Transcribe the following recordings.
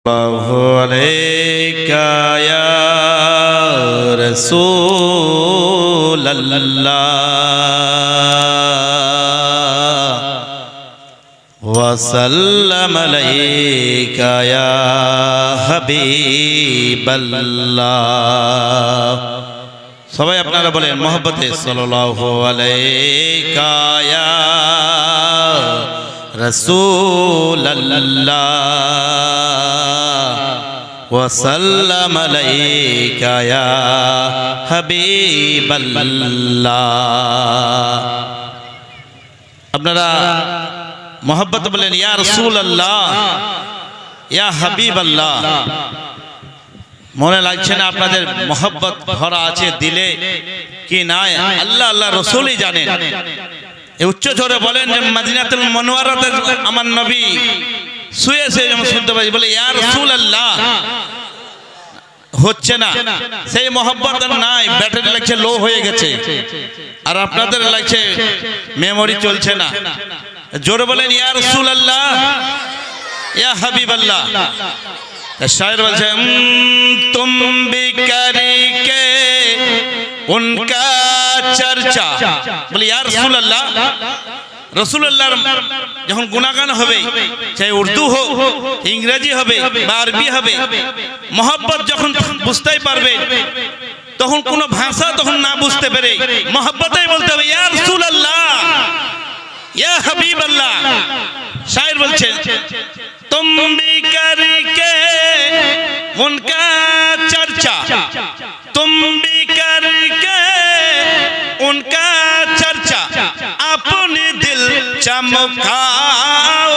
الله عليك يا رسول الله وسلم عليك يا حبيب الله সবাই আপনারা বলেন মোহব্বতে সাল্লাল্লাহু আলাইকা ইয়া رسول اللہ وسلم علیک یا حبیب اللہ আপনারা মোহাম্মত বলেন, ইয়া রসুল আল্লাহ ইয়া হাবিব আল্লাহ মনে লাগছে না আপনাদের মোহাম্মত ভরা আছে, দিলে কি নাই? আল্লাহ আল্লাহ, রসুলই জানেন। উচ্চ ঝরে বলেন যে মাদিনাতুল মনোয়ারাতে আমার নবী শুয়ে শুয়ে যেমন শুনতে পাই বলে ইয়ার রাসূলুল্লাহ। আল্লাহ হচ্ছে না। সেই মহব্বত নাই, ব্যাটারি লাগছে লো হয়ে গেছে। আর আপনাদের লাগছে মেমোরি চলছে না। জোরে বলেন ইয়ার রাসূলুল্লাহ। আল্লাহ ইয়া হাবিব আল্লাহ বলছে তুম বিকারি কে উনকা চর্চা। বলে, ইয়া রসুল আল্লাহর যখন গুণাগান হবে, চাই উর্দু হোক, ইংরেজি হবে বা আরবি হবে, মহব্বত যখন বুঝতেই পারবে, তখন কোন ভাষা তখন না বুঝতে পারে মহব্বতেই বলতে হবে, ইয়া রসুল্লাহ ইয়া হাবিব আল্লাহ শায়ের বলছেন, তুম ভি করকে উনকা চর্চা। چمکاؤ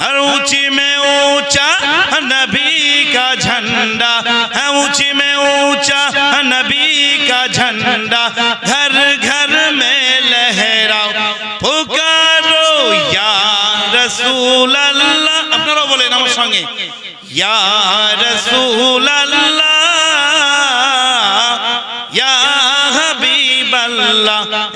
ہر اونچی میں اونچا نبی کا جھنڈا۔ ہے اونچی میں اونچا نبی کا جھنڈا۔ گھر گھر میں لہراؤ۔ پکارو یا رسول اللہ۔ اپنے رو بولے نام سنگے۔ یا رسول اللہ۔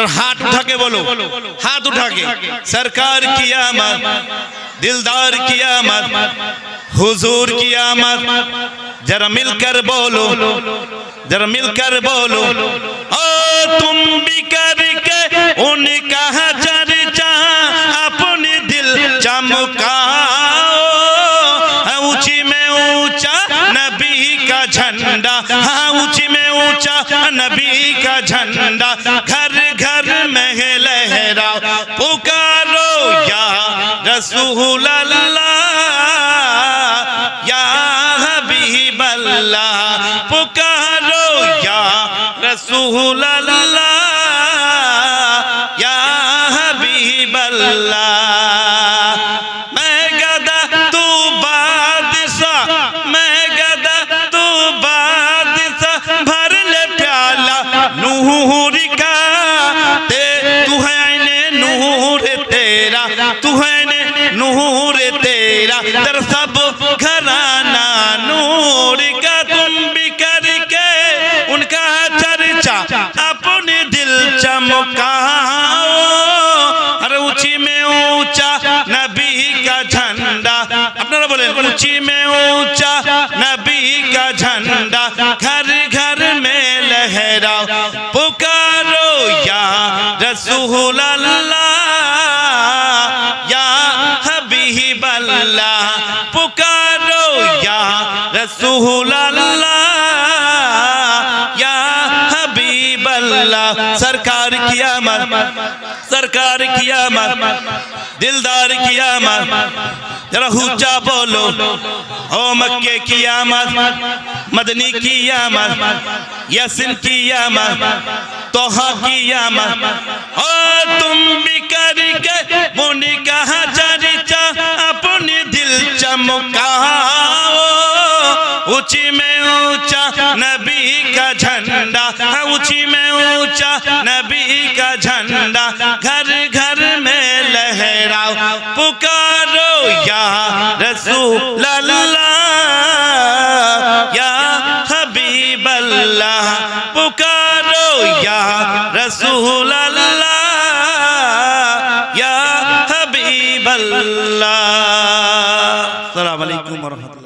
ہاتھ اٹھا کے بولو۔ ہاتھ اٹھا کے۔ سرکار کی آمد، دلدار کی آمد، حضور کی آمد۔ جرا مل کر بولو، جرا مل کر بولو۔ اور تم بھی کر کے ان کا چرچا اپنے دل چمکا ہاں، اونچی میں اونچا نبی کا جھنڈا۔ ہاں اونچی میں اونچا نبی کا جھنڈا۔ گھر রসুল্লাহ হবিবল্লাহ পুকারো ইয়া রসুল্লাহ پر سب گھرانا نور کا تم بھی کر کے ان کا چرچا اپنے دل چمکا ارے اونچی میں اونچا نبی کا جھنڈا۔ اپنا بولے اونچی میں اونچا نبی کا جھنڈا۔ گھر گھر میں لہراؤ۔ رسول اللہ یا حبیب اللہ، سرکار کی آمد سرکار کی آمد دلدار کی آمد ذرا ہوچا بولو او مکہ کی آمد مدنی کی آمد یسن کی آمد توہا کی آمد اور تم بھی کر کے منی کہا چاہ اپنی دل چمکہ اونچی میں اونچا نبی کا جھنڈا اونچی میں اونچا نبی کا جھنڈا گھر گھر میں لہراؤ پکارو یا رسول اللہ یا حبیب اللہ پکارو یا رسول اللہ یا حبیب اللہ السلام علیکم ورحمت اللہ